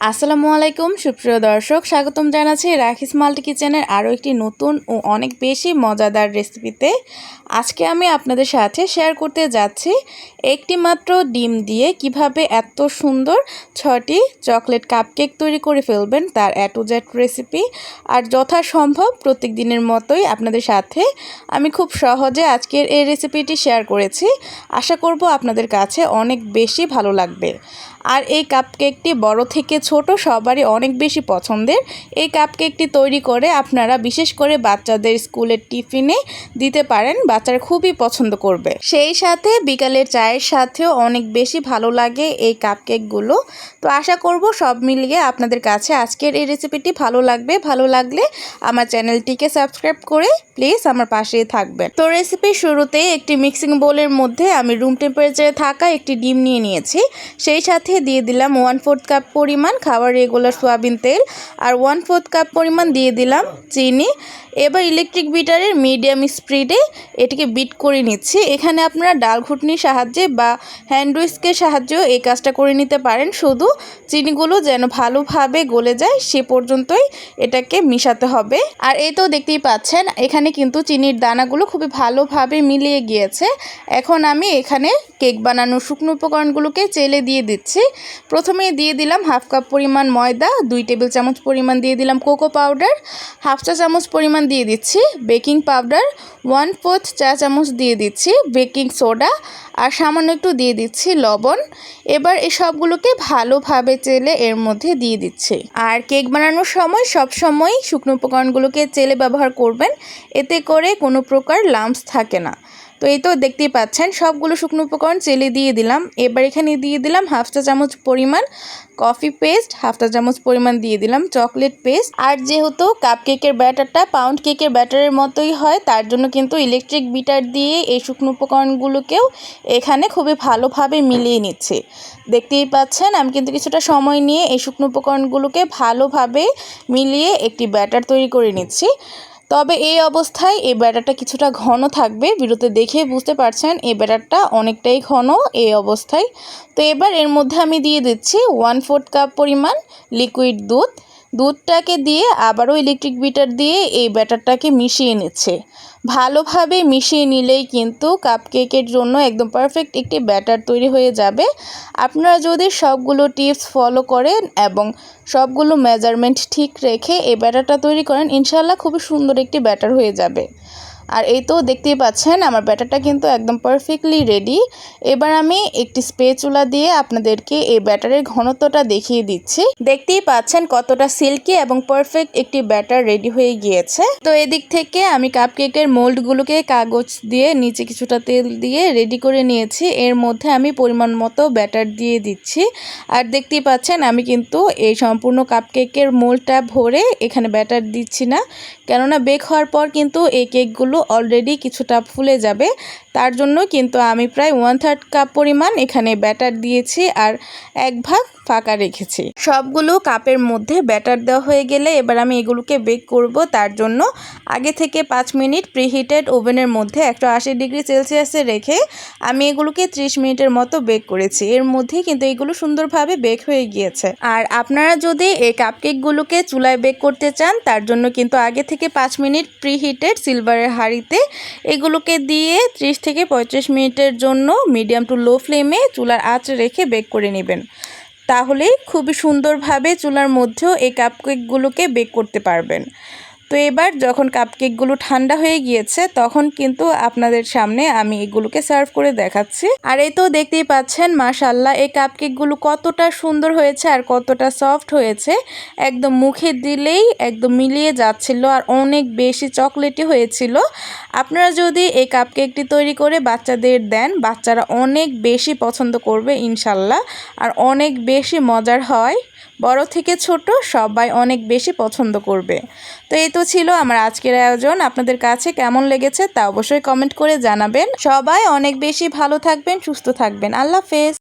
আসসালামু আলাইকুম, সুপ্রিয় দর্শক, স্বাগতম জানাচ্ছি রাখিস মাল্টি কিচেনের আরও একটি নতুন ও অনেক বেশি মজাদার রেসিপিতে। আজকে আমি আপনাদের সাথে শেয়ার করতে যাচ্ছি একটি মাত্র ডিম দিয়ে কীভাবে এত সুন্দর ছটি চকলেট কাপকেক তৈরি করে ফেলবেন তার এ টু জেড রেসিপি আর যথাসম্ভব প্রত্যেক দিনের মতোই আপনাদের সাথে আমি খুব সহজে আজকের এই রেসিপিটি শেয়ার করেছি। আশা করব আপনাদের কাছে অনেক বেশি ভালো লাগবে। আর এই কাপকেকটি বড় থেকে ছোট সবারই অনেক বেশি পছন্দের। এই কাপকেকটি তৈরি করে আপনারা বিশেষ করে বাচ্চাদের স্কুলের টিফিনে দিতে পারেন বাচ্চারা খুবই পছন্দ করবে। সেই সাথে বিকালের চায়ের সাথেও অনেক বেশি ভালো লাগে এই কাপকেকগুলো তো আশা করব সব মিলিয়ে আপনাদের কাছে আজকের এই রেসিপিটি ভালো লাগবে। ভালো লাগলে আমার চ্যানেলটিকে সাবস্ক্রাইব করে প্লিজ আমার পাশেই থাকবেন। তো রেসিপির শুরুতে একটি মিক্সিং বোলের মধ্যে আমি রুম টেম্পারেচারে থাকা একটি ডিম নিয়ে নিয়েছি। সেই সাথে দিয়ে দিলাম ওয়ান ফোর্থ কাপ পরিমাণ খাবার রেগুলার সোয়াবিন তেল আর ওয়ান ফোর্থ কাপ পরিমাণ দিয়ে দিলাম চিনি। এবার ইলেকট্রিক বিটারের মিডিয়াম স্পিডে এটিকে বিট করে নিচ্ছি। এখানে আপনারা ডাল ঘুটনির সাহায্যে বা হ্যান্ড উইস্কের সাহায্যেও এই কাজটা করে নিতে পারেন। শুধু চিনিগুলো যেন ভালোভাবে গলে যায়, সে পর্যন্তই এটাকে মিশাতে হবে। আর এই তো দেখতেই পাচ্ছেন, এখানে কিন্তু চিনির দানাগুলো খুবই ভালোভাবে মিলিয়ে গিয়েছে। এখন আমি এখানে কেক বানানোর শুকনো উপকরণগুলোকে চেলে দিয়ে দিচ্ছি। প্রথমে দিয়ে দিলাম হাফ কাপ পরিমাণ ময়দা, দুই টেবিল চামচ পরিমাণ দিয়ে দিলাম কোকো পাউডার, হাফ চা চামচ পরিমাণ দিয়ে দিচ্ছি বেকিং পাউডার, ওয়ান ফোর্থ চা চামচ দিয়ে দিচ্ছি, বেকিং সোডা, আর সামান্য একটু দিয়ে দিচ্ছি লবণ। এবার এই সবগুলোকে ভালোভাবে চেলে এর মধ্যে দিয়ে দিচ্ছি। আর কেক বানানোর সময় সব সময় শুকনো উপকরণগুলোকে চেলে ব্যবহার করবেন, এতে করে কোনো প্রকার লাম্পস থাকে না। তো এই তো দেখতেই পাচ্ছেন, সবগুলো শুকনো উপকরণ চেলে দিয়ে দিলাম। এবার এখানে দিয়ে দিলাম হাফ চা চামচ পরিমাণ কফি পেস্ট, হাফ চা চামচ পরিমাণ দিয়ে দিলাম চকলেট পেস্ট। আর যেহেতু কাপ কেকের ব্যাটারটা পাউন্ড কেকের ব্যাটারের মতোই হয়, তার জন্য কিন্তু ইলেকট্রিক বিটার দিয়ে এই শুকনো উপকরণগুলোকেও এখানে খুবই ভালোভাবে মিলিয়ে নিচ্ছে। দেখতেই পাচ্ছেন, আমি কিন্তু কিছুটা সময় নিয়ে এই শুকনো উপকরণগুলোকে ভালোভাবে মিলিয়ে একটি ব্যাটার তৈরি করে নিচ্ছি। তবে এই অবস্থায় এই ব্যাটারটা কিছুটা ঘন থাকবে। বিরতে দেখে বুঝতে পারছেন এই ব্যাটারটা অনেকটাই ঘন এই অবস্থায়। তো এবার এর মধ্যে আমি দিয়ে দিচ্ছি ওয়ান ফোর্থ কাপ পরিমাণ লিকুইড দুধ। দুধটাকে দিয়ে আবারও ইলেকট্রিক বিটার দিয়ে এই ব্যাটারটাকে মিশিয়ে নিচ্ছে। ভালোভাবে মিশিয়ে নিলেই কিন্তু কাপকেকের জন্য একদম পারফেক্ট একটি ব্যাটার তৈরি হয়ে যাবে। আপনারা যদি সবগুলো টিপস ফলো করেন এবং সবগুলো মেজারমেন্ট ঠিক রেখে এই ব্যাটারটা তৈরি করেন ইনশাল্লাহ খুবই সুন্দর একটি ব্যাটার হয়ে যাবে। আর এই তো দেখতেই পাচ্ছেন, আমার ব্যাটারটা কিন্তু একদম পারফেক্টলি রেডি এবার আমি একটি স্প্রে চুলা দিয়ে আপনাদেরকে এই ব্যাটারের ঘনত্বটা দেখিয়ে দিচ্ছি। দেখতেই পাচ্ছেন কতটা সিল্কি এবং পারফেক্ট একটি ব্যাটার রেডি হয়ে গিয়েছে। তো এদিক থেকে আমি কাপকেকের মোল্ডগুলোকে কাগজ দিয়ে নিচে কিছুটা তেল দিয়ে রেডি করে নিয়েছি। এর মধ্যে আমি পরিমাণ মতো ব্যাটার দিয়ে দিচ্ছি। আর দেখতেই পাচ্ছেন আমি কিন্তু এই সম্পূর্ণ কাপকেকের মোল্ডটা ভরে এখানে ব্যাটার দিচ্ছি না। কেননা বেক হওয়ার পর কিন্তু এই কেকগুলো অলরেডি কিছুটা ফুলে যাবে। তার জন্য কিন্তু আমি প্রায় ওয়ান থার্ড কাপ পরিমাণ এখানে ব্যাটার দিয়েছি। আর এক ভাগ ফাঁকা রেখেছি। সবগুলো কাপের মধ্যে ব্যাটার দেওয়া হয়ে গেলে এবার আমি এগুলোকে বেক করব। তার জন্য আগে থেকে পাঁচ মিনিট প্রিহিটেড ওভেনের মধ্যে একশো আশি ডিগ্রি সেলসিয়াসে রেখে আমি এগুলোকে ত্রিশ মিনিটের মতো বেক করেছি। এর মধ্যেই কিন্তু এগুলো সুন্দরভাবে বেক হয়ে গিয়েছে। আর আপনারা যদি এই কাপকেকগুলোকে চুলায় বেক করতে চান, তার জন্য কিন্তু আগে থেকে পাঁচ মিনিট প্রিহিটেড সিলভারের হাঁড়িতে এগুলোকে দিয়ে ত্রিশ থেকে পঁয়ত্রিশ মিনিটের জন্য মিডিয়াম টু লো ফ্লেমে চুলার আঁচ রেখে বেক করে নেবেন। তাহলেই খুবই সুন্দরভাবে চুলার মধ্যেও এই কাপকেকগুলোকে বেক করতে পারবেন। তো এবার যখন কাপকেকগুলো ঠান্ডা হয়ে গিয়েছে, তখন কিন্তু আপনাদের সামনে আমি এগুলোকে সার্ভ করে দেখাচ্ছি। আর এই তো দেখতেই পাচ্ছেন মাশাল্লাহ এই কাপকেকগুলো কতটা সুন্দর হয়েছে আর কতটা সফট হয়েছে। একদম মুখে দিলেই একদম মিলিয়ে যাচ্ছিল আর অনেক বেশি চকলেটি হয়েছিল। আপনারা যদি এই কাপকেকটি তৈরি করে বাচ্চাদের দেন, বাচ্চারা অনেক বেশি পছন্দ করবে ইনশাল্লাহ আর অনেক বেশি মজার হয়। বড় থেকে ছোট সবাই অনেক বেশি পছন্দ করবে। তো এই তো ছিল আমার আজকের আয়োজন। আপনাদের কাছে কেমন লেগেছে তা অবশ্যই কমেন্ট করে জানাবেন। সবাই অনেক বেশি ভালো থাকবেন, সুস্থ থাকবেন। আল্লাহ হাফেজ।